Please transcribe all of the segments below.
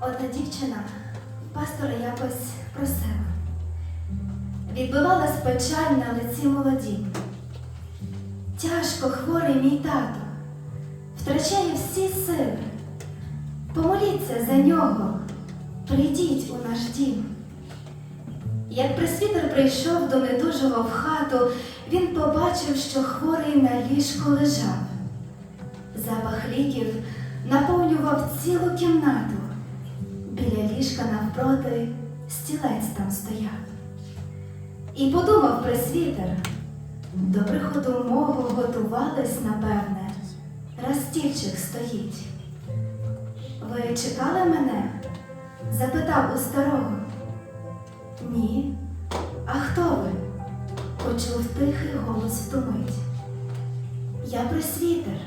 Одна дівчина пастора якось просила. Відбивалась печаль на лиці молоді. Тяжко хворий мій тато, втрачає всі сили. Помоліться за нього, прийдіть у наш дім. Як пресвітер прийшов до недужого в хату, він побачив, що хворий на ліжку лежав. Запах ліків наповнював цілу кімнату. Біля ліжка навпроти стілець там стояв. І подумав пресвітер, до приходу мого готувались, напевне, раз стільчик стоїть. Ви чекали мене? запитав у старого. Ні. А хто ви? Почув тихий голос в ту мить. Я пресвітер,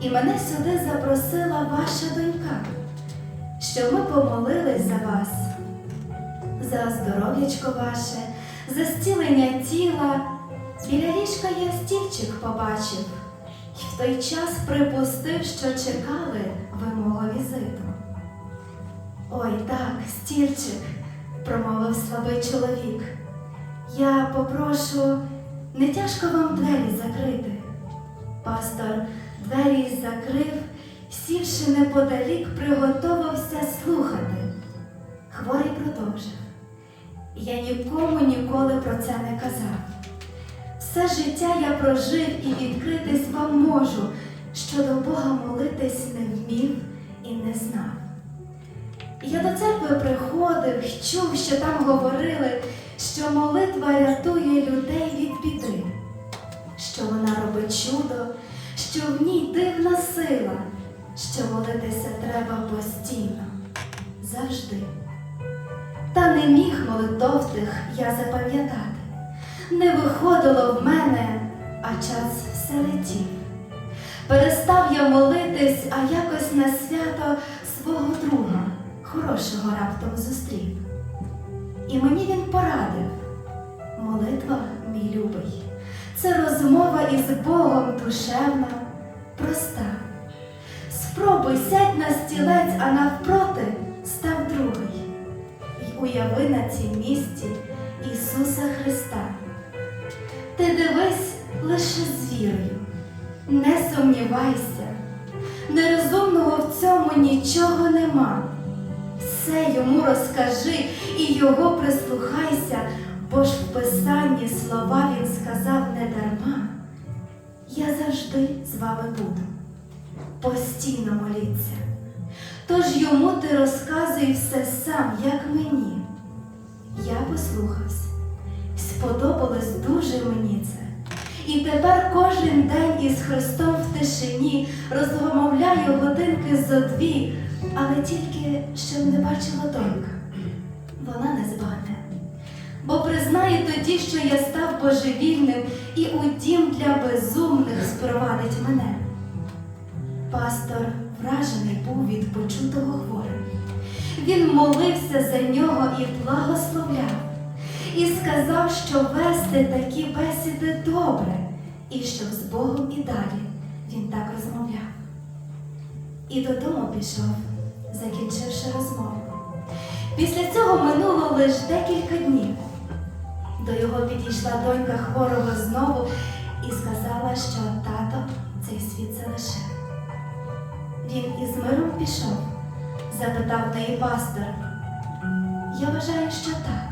і мене сюди запросила ваша донька, щоб ми помолились за вас, за здоров'ячко ваше, за зцілення тіла. Біля ліжка я стільчик побачив, і в той час припустив, що чекали ви мого візиту. Ой, так, стільчик, промовив слабий чоловік. Я попрошу, не тяжко вам двері закрити. Пастор двері закрив, сівши неподалік, приготовився слухати. Хворий продовжив. Я нікому ніколи про це не казав. Все життя я прожив і відкритись вам можу, що до Бога молитись не вмів і не знав. Я до церкви приходив, чув, що там говорили, що молитва рятує людей від біди, що вона робить чудо, що в ній дивна сила, що молитися треба постійно, завжди. Та не міг молитов тих я запам'ятати. Не виходило в мене, а час все летів. Перестав я молитись, а якось на свято свого друга, хорошого раптом зустрів. І мені він порадив. Молитва, мій любий, це розмова із Богом душевна, проста. Спробуй сядь на стілець, а навпроти став другий. І уяви на цім місці Ісуса Христа. Ти дивись лише з вірою, не сумнівайся, нерозумного в цьому нічого нема. Все йому розкажи і його прислухайся, бо ж в Писанні слова він сказав не дарма. Я завжди з вами буду, постійно моліться. Тож йому ти розказуй все сам, як мені. Я послухався, сподобалось дуже мені це. І тепер кожен день із Христом в тишині розмовляю годинки зо дві, але тільки щоб не бачила донька. Вона не збагне. Бо признає тоді, що я став божевільним і у дім для безумних спровадить мене. Пастор вражений був від почутого хворим. Він молився за нього і благословляв, і сказав, що вести такі бесіди добре, і щоб з Богом і далі він так розмовляв. І додому пішов, закінчивши розмову. Після цього минуло лише декілька днів. До його підійшла донька хворого знову і сказала, що тато цей світ залишив. Він із миром пішов, запитав неї пастор. Я вважаю, що так.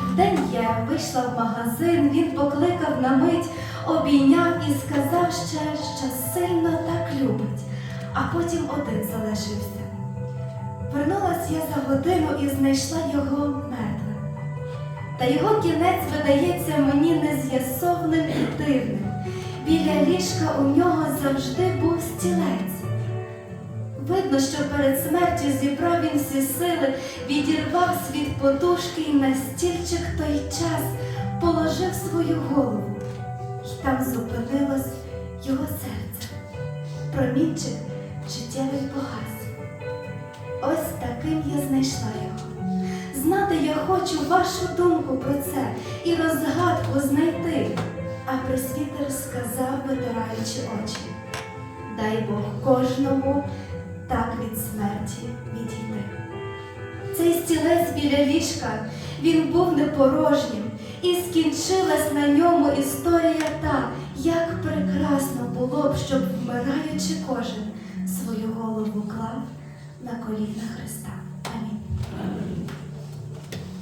Вдень я вийшла в магазин, він покликав на мить, обійняв і сказав ще, що сильно так любить, а потім один залишився. Вернулась я за годину і знайшла його мертвим. Та його кінець видається мені нез'ясовним і дивним. Біля ліжка у нього завжди був стілець. Видно, що перед смертю зібрав він всі сили, відірвав від подушки і на стільчик той час положив свою голову, І там зупинилось його серце. Промінчик життєвий погас. Ось таким я знайшла його. Знати я хочу вашу думку про це і розгадку знайти. А пресвітер сказав, витираючи очі. Дай Бог кожному стілець біля ліжка, він був непорожнім, і скінчилась на ньому історія та, як прекрасно було б, щоб вмираючи кожен свою голову клав на коліна Христа. Амінь.